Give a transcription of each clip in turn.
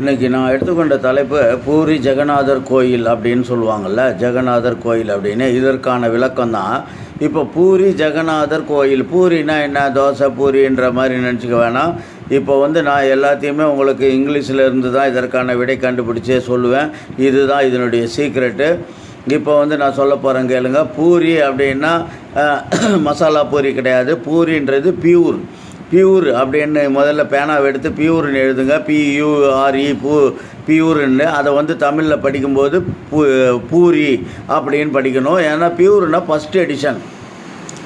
இன்றைக்கி நான் எடுத்துக்கொண்ட தலைப்பு பூரி ஜெகநாதர் கோயில் அப்படின்னு சொல்லுவாங்கள்ல ஜெகநாதர் கோயில் அப்படின்னு. இதற்கான விளக்கம் தான் இப்போ பூரி ஜெகநாதர் கோயில் பூரினா என்ன? தோசை பூரின்ற மாதிரி நினச்சிக்க வேணாம். இப்போ வந்து நான் எல்லாத்தையுமே உங்களுக்கு இங்கிலீஷில் இருந்து தான் இதற்கான விடை கண்டுபிடிச்சே சொல்லுவேன். இதுதான் இதனுடைய சீக்ரெட்டு இப்போ வந்து நான் சொல்ல போகிறேன் கேளுங்க. பூரி அப்படின்னா மசாலா பூரி கிடையாது. பூரின்றது பியூர் பியூர் அப்படின்னு முதல்ல பேனாவை எடுத்து பியூர்னு எழுதுங்க. பியூஆர்இ பூ பியூர்னு. அதை வந்து தமிழில் படிக்கும்போது பூ பூரி அப்படின்னு படிக்கணும். ஏன்னா பியூர்னா ஃபஸ்ட் எடிஷன்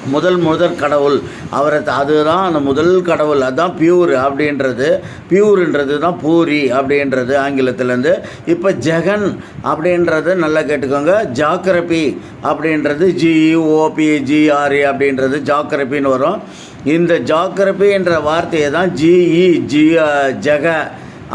முதல் முதல் கடவுள். அவரை அதுதான் அந்த முதல் கடவுள். அதுதான் பியூர் அப்படின்றது. பியூர்ன்றது தான் பூரி அப்படின்றது ஆங்கிலத்துலேருந்து. இப்போ ஜெகன் அப்படின்றது நல்லா கேட்டுக்கோங்க. ஜாக்கிரபி அப்படின்றது ஜிஇஓபி ஜிஆர்இ அப்படின்றது ஜாக்கிரபின்னு வரும். இந்த ஜாக்கிரபி என்ற வார்த்தையை தான் ஜிஇ ஜி ஜெக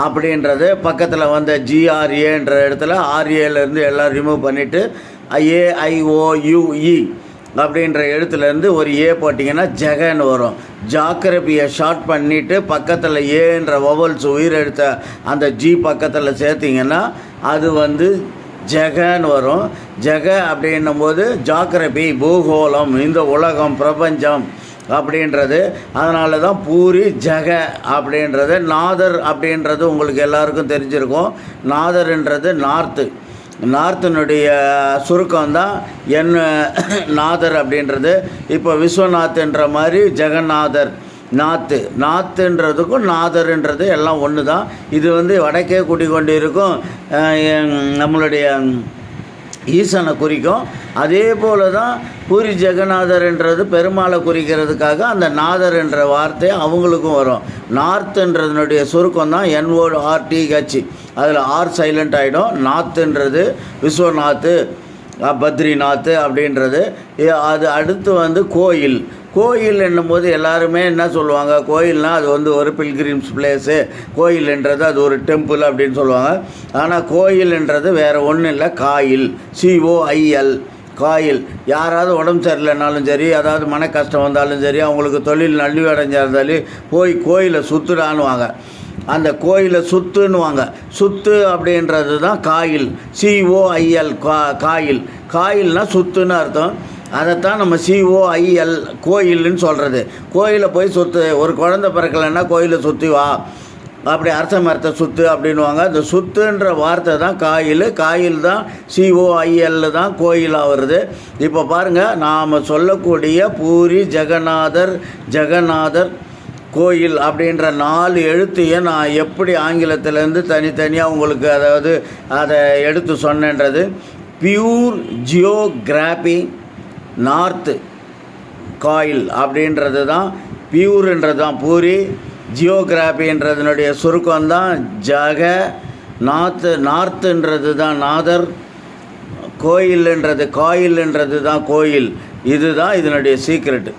அப்படின்றது. பக்கத்தில் வந்த ஜிஆர்ஏன்ற இடத்துல ஆர்ஏலேருந்து எல்லாம் ரிமூவ் பண்ணிவிட்டு ஏஐஓயுஇ அப்படின்ற எழுத்துலேருந்து ஒரு ஏ போட்டிங்கன்னா ஜெகன் வரும். ஜாக்கிரபியை ஷார்ட் பண்ணிவிட்டு பக்கத்தில் ஏன்ற வவல்ஸ் உயிரெழுத்த அந்த ஜி பக்கத்தில் சேர்த்திங்கன்னா அது வந்து ஜெகன்னு வரும். ஜெக அப்படின்னும் போது ஜாக்கிரபி பூகோளம் இந்த உலகம் பிரபஞ்சம் அப்படின்றது. அதனால தான் பூரி ஜெக அப்படின்றது. நாதர் அப்படின்றது உங்களுக்கு எல்லாருக்கும் தெரிஞ்சிருக்கும். நாதர்ன்றது நார்த்து நார்த்தினுடைய சுருக்கம் தான் என் நாதர் அப்படின்றது. இப்போ விஸ்வநாத்ன்ற மாதிரி ஜெகநாதர். நாத்து. நாத்துன்றதுக்கும் நாதர்ன்றது எல்லாம் ஒன்று தான் இது வந்து வடக்கே குடிக்கொண்டு இருக்கும் நம்மளுடைய ஈசனை குறிக்கும். அதே போல தான் பூரி ஜெகநாதர்ன்றது பெருமாளை குறிக்கிறதுக்காக அந்த நாதர் என்ற வார்த்தை அவங்களுக்கும் வரும். நார்த்துன்றதுனுடைய சுருக்கம் தான் என்ஓ ஆர்டிஹெச் அதில் ஆர் சைலண்ட் ஆகிடும் நாத்துன்றது விஸ்வநாத்து பத்ரிநாத் அப்படின்றது. அது அடுத்து வந்து கோயில். கோயில் என்னும்போது எல்லாருமே என்ன சொல்லுவாங்க? கோயில்னால் அது வந்து ஒரு பில்கிரிம்ஸ் பிளேஸு கோயில்ன்றது அது ஒரு டெம்பிள் அப்படின்னு சொல்லுவாங்க. ஆனால் கோயில்ன்றது வேறு ஒன்றும் இல்லை. Coil. C O I L coil. யாராவது உடம்பு சரியில்லைனாலும் சரி அதாவது மன கஷ்டம் வந்தாலும் சரி அவங்களுக்கு தொழில் நல்வி அடைஞ்சிருந்தாலும் போய் கோயிலை சுற்றுடான்னுவாங்க அந்த கோயிலை சுத்துன்னுவாங்க. சுத்து அப்படின்றது தான் காயில். சிஓஐஎல் கா காயில். காயில்னா சுத்துன்னு அர்த்தம். அதைத்தான் நம்ம சிஓஐஎல் கோயில்னு சொல்கிறது கோயிலை போய் சுற்று ஒரு குழந்தை பிறக்கலைன்னா கோயிலை சுற்றி வா. அப்படி அரச மரத்தை சுத்து அப்படின்வாங்க அந்த சுத்துன்ற வார்த்தை தான் காயில். காயில் தான் சிஓஐஎல் தான் கோயிலாக வருது. இப்போ பாருங்கள் நாம் சொல்லக்கூடிய பூரி ஜெகநாதர் ஜெகநாதர் கோயில் அப்படின்ற நாலு எழுத்தையும் நான் எப்படி ஆங்கிலத்திலேருந்து தனித்தனியாக உங்களுக்கு அதாவது அதை எடுத்து சொன்னேன்றது? பியூர் ஜியோகிராபி நார்த்து காயில் அப்படின்றது தான். பியூர்ன்றது தான் பூரி. ஜியோகிராபின்றதுனுடைய சுருக்கம் தான் ஜக நார்த்து நார்த்துன்றது தான் நாதர் கோயில்ன்றது காயில்ன்றது தான் கோயில். இதுதான் இதனுடைய சீக்ரெட்டு